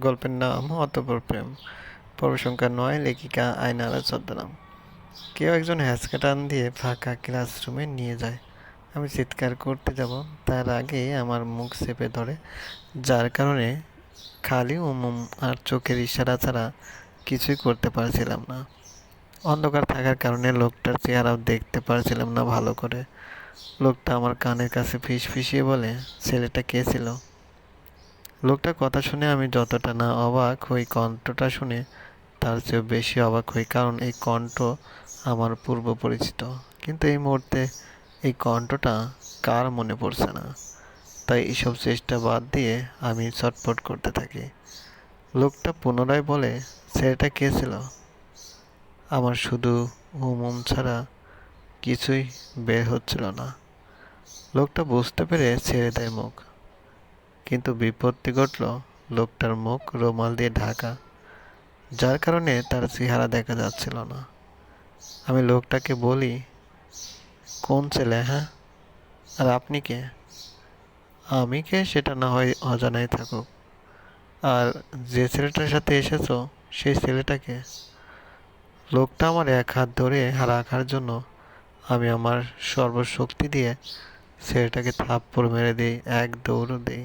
গল্পের নাম অতপর প্রেম। পর্ব সংখ্যা নয়, লেখিকা আয়নারা ছদ্মনাম। কেউ একজন হ্যাঁচকা টান দিয়ে ফাঁকা ক্লাসরুমে নিয়ে যায়। আমি চিৎকার করতে যাব, তার আগে আমার মুখ চেপে ধরে। যার কারণে খালি উমুম আর চোখের ইশারা ছাড়া কিছুই করতে পারছিলাম না। অন্ধকার থাকার কারণে লোকটার চেহারাও দেখতে পারছিলাম না ভালো করে। লোকটা আমার কানের কাছে ফিস ফিসিয়ে বলে, ছেলেটা কে ছিল? লোকটার কথা শুনে আমি যতটা না অবাক হই কণ্ঠটা শুনে, তার চেয়েও বেশি অবাক হই কারণ এই কণ্ঠ আমার পূর্ব পরিচিত। কিন্তু এই মুহূর্তে এই কণ্ঠটা কার মনে পড়ছে না? তাই এইসব চেষ্টা বাদ দিয়ে আমি ছটফট করতে থাকি। লোকটা পুনরায় বলে, ছেলেটা কে ছিল? আমার শুধু হুমুম ছাড়া কিছুই বের হচ্ছিল না। লোকটা বুঝতে পেরে ছেড়ে দেয় মুখ। কিন্তু বিপত্তি ঘটল লোকটার মুখ রুমাল দিয়ে ঢাকা, যার কারণে তার চেহারা দেখা যাচ্ছিল না। আমি লোকটাকে বলি, কোন ছেলে হ্যাঁ? আর আপনি কে? আমি কে সেটা না হয় অজানাই থাকুক। আর যে ছেলেটার সাথে এসেছ, সেই ছেলেটাকে লোকটা আমার এক হাত ধরে রাখার জন্য আমি আমার সর্বশক্তি দিয়ে ছেলেটাকে থাপ্পড় মেরে দিই, এক দৌড় দিই।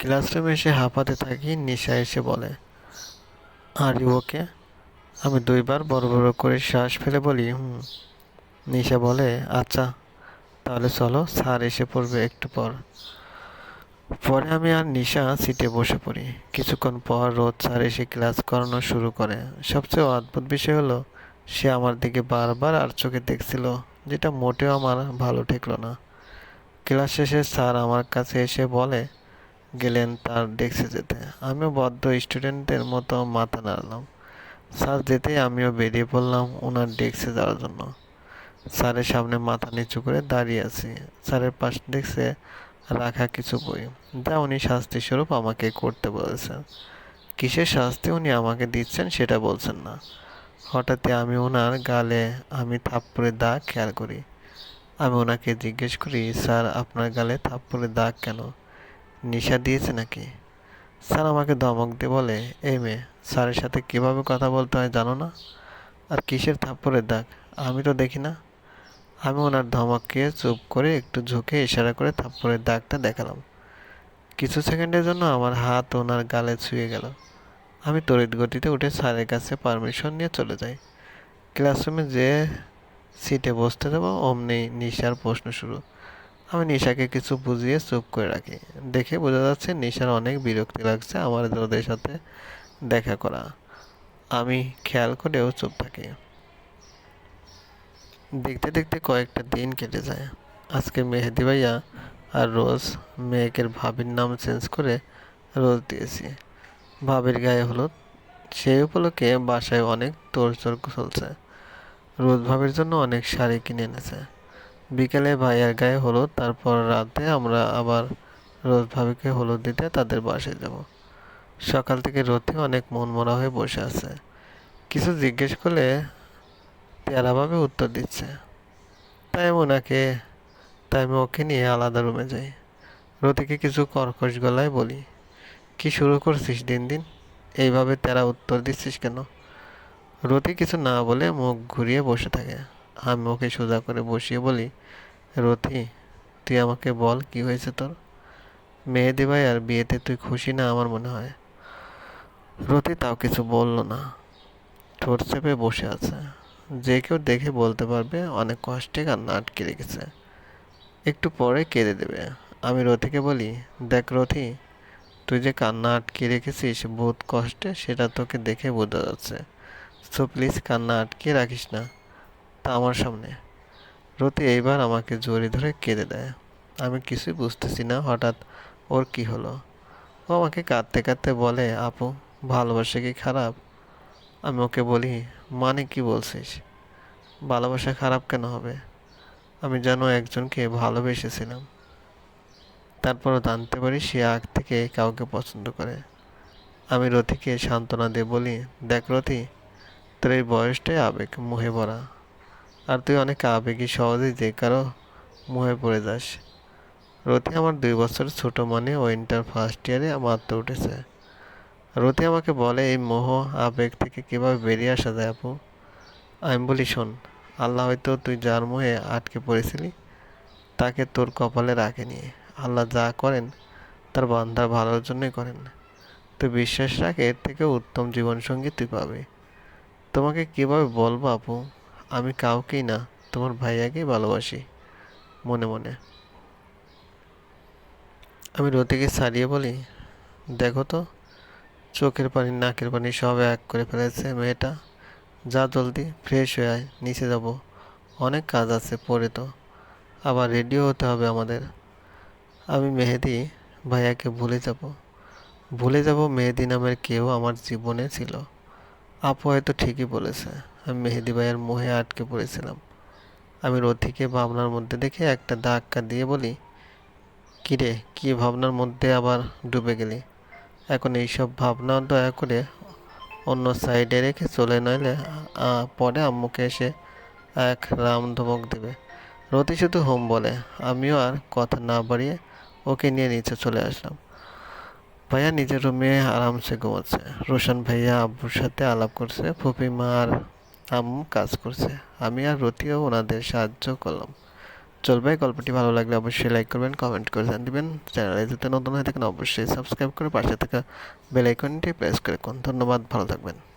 ক্লাসরুমে এসে হাঁপাতে থাকি নিশা এসে বলে, আর ওকে আমি দুইবার বড় বড় করে শ্বাস ফেলে বলি, হুম। নিশা বলে আচ্ছা তাহলে চলো, স্যার এসে পড়বে একটু পর। পরে আমি আর নিশা সিটে বসে পড়ি। কিছুক্ষণ পর রোদ স্যার এসে ক্লাস করানো শুরু করে। সবচেয়ে অদ্ভুত বিষয় হলো, সে আমার দিকে বারবার আর চোখে দেখছিল, যেটা মোটেও আমার ভালো ঠেকলো না। ক্লাস শেষে স্যার আমার কাছে এসে বলে গেলেন তার ডেস্কে যেতে। আমিও বদ্ধ স্টুডেন্টদের মতো মাথা নাড়লাম। স্যার যেতেই আমিও বেরিয়ে পড়লাম ওনার ডেস্কে যাওয়ার জন্য। স্যারের সামনে মাথা নিচু করে দাঁড়িয়ে আছি। স্যারের পাশ ডেস্কে রাখা কিছু বই। যা উনি শাস্তিস্বরূপ আমাকে করতে বলেছেন। কিসের শাস্তি উনি আমাকে দিচ্ছেন সেটা বলছেন না। হঠাৎই আমি ওনার গালে আমি থাপ্পড়ের দাগ খেয়াল করি। আমি ওনাকে জিজ্ঞেস করি, স্যার, আপনার গালে থাপ্পড়ের দাগ কেন? নিশা দিয়েছে নাকি? স্যার আমাকে ধমক দিয়ে বলে, এই মেয়ে, স্যারের সাথে কীভাবে কথা বলতে হয় জানো না? আর কিসের থাপ্পড়ের দাগ? আমি তো দেখি না। আমি ওনার ধমককে চুপ করে একটু ঝুঁকে ইশারা করে থাপ্পড়ের দাগটা দেখালাম। কিছু সেকেন্ডের জন্য আমার হাত ওনার গালে ছুঁয়ে গেল। আমি তড়িৎ গতিতে উঠে স্যারের কাছে পারমিশন নিয়ে চলে যাই। ক্লাসরুমে যে সিটে বসতে দেবো, অমনি নিশার প্রশ্ন শুরু। আমি নিশাকে কিছু বুঝিয়ে চুপ করে রাখি। দেখে বোঝা যাচ্ছে নিশার অনেক বিরক্তি লাগছে আমার ওদের সাথে দেখা করা। আমি খেয়াল করেও চুপ থাকি। দেখতে দেখতে কয়েকটা দিন কেটে যায়। আজকে মেহেদি ভাইয়া আর রোজ মেয়েকের ভাবির নাম চেঞ্জ করে রোজ দিয়েছি। ভাবির গায়ে হলুদ। সেই উপলক্ষে বাসায় অনেক তোড়জোড় চলছে। রোজ ভাবির জন্য অনেক শাড়ি কিনে এনেছে। বিকেলে ভাইয়ার গায়ে হলুদ, তারপর রাতে আমরা আবার রোজ ভাবিকে হলুদ দিতে তাদের বাসায় যাব। সকাল থেকে রথি অনেক মনমরা হয়ে বসে আছে। কিছু জিজ্ঞেস করলে তেরাভাবে উত্তর দিচ্ছে, তাই ওনাকে তাই আমি ওকে নিয়ে আলাদা রুমে যাই। রতিকে কিছু কর্কশ গলায় বলি, কি শুরু করছিস দিন দিন? এইভাবে তেরা উত্তর দিচ্ছিস কেন? রতি কিছু না বলে মুখ ঘুরিয়ে বসে থাকে। আমি ওকে সোজা করে বসিয়ে বলি, রথি, তুই আমাকে বল, কি হয়েছে তোর? মেহেদি ভাই আর বিয়েতে তুই খুশি না আমার মনে হয়? রথি তাও কিছু বলল না। ঠোঁট চেপে বসে আছে। যে কেউ দেখে বলতে পারবে, অনেক কষ্টে কান্না আটকে রেখেছে। একটু পরে কেঁদে দেবে। আমি রথিকে বলি, দেখ রথি, তুই যে কান্না আটকে রেখেছিস বহুত কষ্টে, সেটা তোকে দেখে বোঝা যাচ্ছে। সো প্লিজ কান্না আটকে রাখিস না। আমার সামনে। রতি এইবার আমাকে জড়িয়ে ধরে কেঁদে দেয়। আমি কিছুই বুঝতেছি না, হঠাৎ ওর কি হলো? ও আমাকে কাঁদতে কাঁদতে বলে, আপু, ভালোবাসা কি খারাপ? আমি ওকে বলি মানে কি বলছিস? ভালোবাসা খারাপ কেন হবে? আমি যেন একজনকে ভালোবেসেছিলাম। তারপরও জানতে পারি সে আগ থেকে কাউকে পছন্দ করে। আমি রথিকে সান্ত্বনা দিয়ে বলি, দেখ রথি তোর এই বয়সটাই আবেগ, মুহে ভরা। আর তুই অনেক আবেগী, সহজেই যে কারও মুহে পড়ে যাস। রতি আমার দুই বছর ছোট মানে ও ইন্টার ফার্স্ট ইয়ারে মাত্র উঠেছে। রতি আমাকে বলে, এই মোহ, আবেগ থেকে কীভাবে বেরিয়ে আসা যায় আপু? আমি বলি, শোন, আল্লাহ হয়তো তুই যার মোহে আটকে পড়েছিলি, তাকে তোর কপালে রাখেনি আল্লাহ যা করেন, তার বান্দার ভালোর জন্যই করেন। তুই বিশ্বাস রাখ, এর থেকে উত্তম জীবনসঙ্গী তুই পাবি। তোমাকে কীভাবে বলব আপু? আমি কাউকেই না, তোমার ভাইয়াকেই ভালোবাসি, মনে মনে। আমি রতিকে ছাড়িয়ে বলি, দেখো তো, চোখের পানি, নাকের পানি সব এক করে ফেলেছে মেয়েটা। যা জলদি ফ্রেশ হয়ে আয়, নিচে যাব। অনেক কাজ আছে পরে তো। আবার রেডিও হতে হবে আমাদের। আমি মেহেদি ভাইয়াকে ভুলে যাব। ভুলে যাব মেহেদি নামের কেউ আমার জীবনে ছিল। আপু হয়তো ঠিকই বলেছে। আমি মেহেদি ভাইয়ের মোহে আটকে পড়েছিলাম। আমি রথিকে ভাবনার মধ্যে দেখে একটা ধাক্কা দিয়ে বলি, কিরে, কি ভাবনার মধ্যে আবার ডুবে গেলি? এখন এইসব ভাবনা দয়া করে অন্য সাইডে রেখে চলে নইলে পরে আম্মুকে এসে এক রাম ধমক দেবে। রতি শুধু হোম বলে। আমিও আর কথা না বাড়িয়ে ওকে নিয়ে নিচে চলে আসলাম। ভাইয়া নিজের রুমে আরামসে ঘুমাচ্ছে। রোশন ভাইয়া আব্বুর সাথে আলাপ করছে। ফুপি মা আর আম্মু কাজ করছে। আমি আর রতিও ওনাদের সাহায্য করলাম। চলবে গল্পটি ভালো লাগলে অবশ্যই লাইক করবেন কমেন্ট করে জান দিবেন। চ্যানেলে যদি নতুন হয়ে থাকেন, অবশ্যই সাবস্ক্রাইব করে পাশে থাকা বেল আইকনটি প্রেস করে ধন্যবাদ, ভালো থাকবেন।